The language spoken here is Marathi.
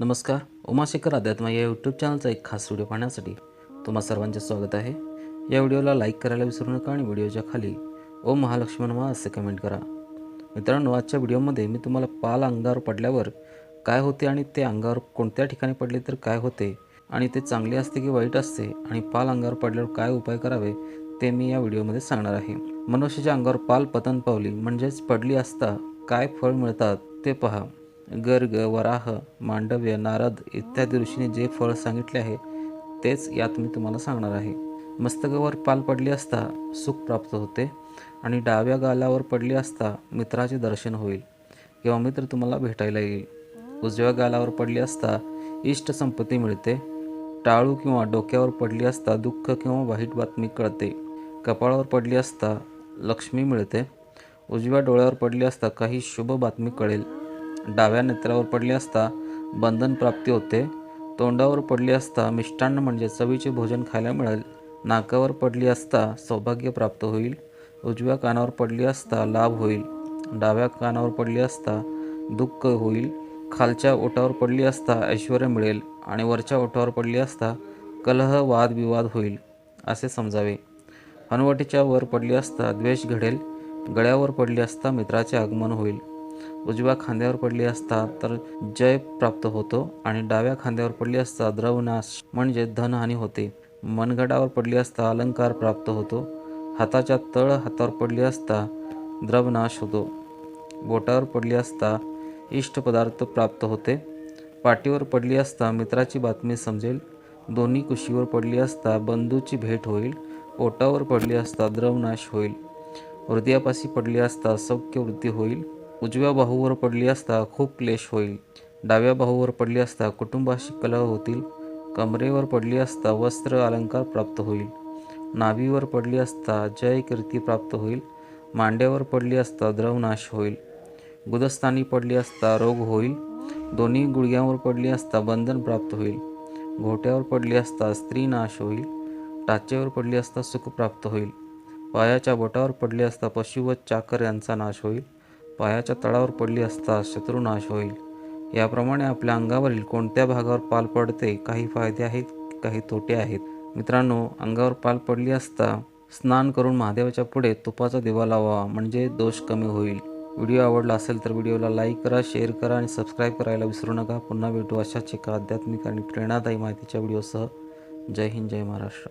नमस्कार उमाशेखर अध्यात्म या यूट्यूब चॅनलचा एक खास व्हिडिओ पाहण्यासाठी तुम्हा सर्वांचे स्वागत आहे. या व्हिडिओला लाईक करायला विसरू नका आणि व्हिडिओच्या खाली ओम महालक्ष्मी नमा असे कमेंट करा. मित्रांनो आजच्या व्हिडिओमध्ये मी तुम्हाला पाल अंगावर पडल्यावर काय होते आणि ते अंगावर कोणत्या ठिकाणी पडले तर काय होते आणि ते चांगले असते की वाईट असते आणि पाल अंगावर पडल्यावर काय उपाय करावे ते मी या व्हिडिओमध्ये सांगणार आहे. मनुष्याच्या अंगावर पाल पतन पावली म्हणजेच पडली असता काय फळ मिळतात ते पहा. गर्ग वराह मांडव्य नारद इत्यादी ऋषीने जे फळ सांगितले आहे तेच यात मी तुम्हाला सांगणार आहे. मस्तकावर पाल पडली असता सुख प्राप्त होते आणि डाव्या गालावर पडली असता मित्राचे दर्शन होईल. किंवा मित्र तुम्हाला भेटायला येईल. उजव्या गालावर पडली असता इष्ट संपत्ती मिळते. टाळू किंवा डोक्यावर पडली असता दुःख किंवा वाईट बातमी कळते. कपाळावर पडली असता लक्ष्मी मिळते. उजव्या डोळ्यावर पडली असता काही शुभ बातमी कळेल. डाव्या नेत्रावर पडली असता बंधन प्राप्ती होते. तोंडावर पडली असता मिष्टान्न म्हणजे चवीचे भोजन खायला मिळेल. नाकावर पडली असता सौभाग्य प्राप्त होईल. उजव्या कानावर पडली असता लाभ होईल. डाव्या कानावर पडली असता दुःख होईल. खालच्या ओठावर पडली असता ऐश्वर मिळेल आणि वरच्या ओठावर पडली असता कलह वादविवाद होईल असे समजावे. हनुवटीच्या वर पडली असता द्वेष घडेल. गळ्यावर पडली असता मित्राचे आगमन होईल. उजव्या खांद्यावर पडली असता तर जय प्राप्त होतो आणि डाव्या खांद्यावर पडली असता द्रवनाश म्हणजे धनहानी होते. मनगडावर पडली असता अलंकार प्राप्त होतो. हाताच्या तळ हातावर पडली असता द्रवनाश होतो. बोटावर पडली असता इष्ट पदार्थ प्राप्त होते. पाठीवर पडली असता मित्राची बातमी समजेल. दोन्ही कुशीवर पडली असता बंधूची भेट होईल. पोटावर पडली असता द्रवनाश होईल. हृदयापाशी पडली असता सौख्य वृद्धी होईल. उजव्या बाहूवर पडली असता खूप क्लेश होईल डाव्या बाहूवर पडली असता कुटुंबाशी कलह होतील कमरेवर पडली असता वस्त्र अलंकार प्राप्त होईल नाभीवर पडली असता जय कीर्ती प्राप्त होईल मांड्यावर पडली असता द्रवनाश होईल गुदस्थानी पडली असता रोग होईल दोन्ही गुडघ्यांवर पडली असता बंधन प्राप्त होईल घोट्यावर पडली असता स्त्री नाश होईल टाचेवर पडली असता सुख प्राप्त होईल पायाच्या बोटावर पडली असता पशु व चाकर यांचा नाश होईल पायाच्या तळावर पडली असता शत्रुनाश होईल. याप्रमाणे आपल्या अंगावरील कोणत्या भागावर पाल पडते काही फायदे आहेत काही तोटे आहेत. मित्रांनो अंगावर पाल पडली असता स्नान करून महादेवाच्या पुढे तुपाचा दिवा लावा म्हणजे दोष कमी होईल. व्हिडिओ आवडला असेल तर व्हिडिओला लाईक करा शेअर करा आणि सबस्क्राईब करायला विसरू नका. पुन्हा भेटू अशाच एका आध्यात्मिक आणि प्रेरणादायी माहितीच्या व्हिडिओसह. जय हिंद जय महाराष्ट्र.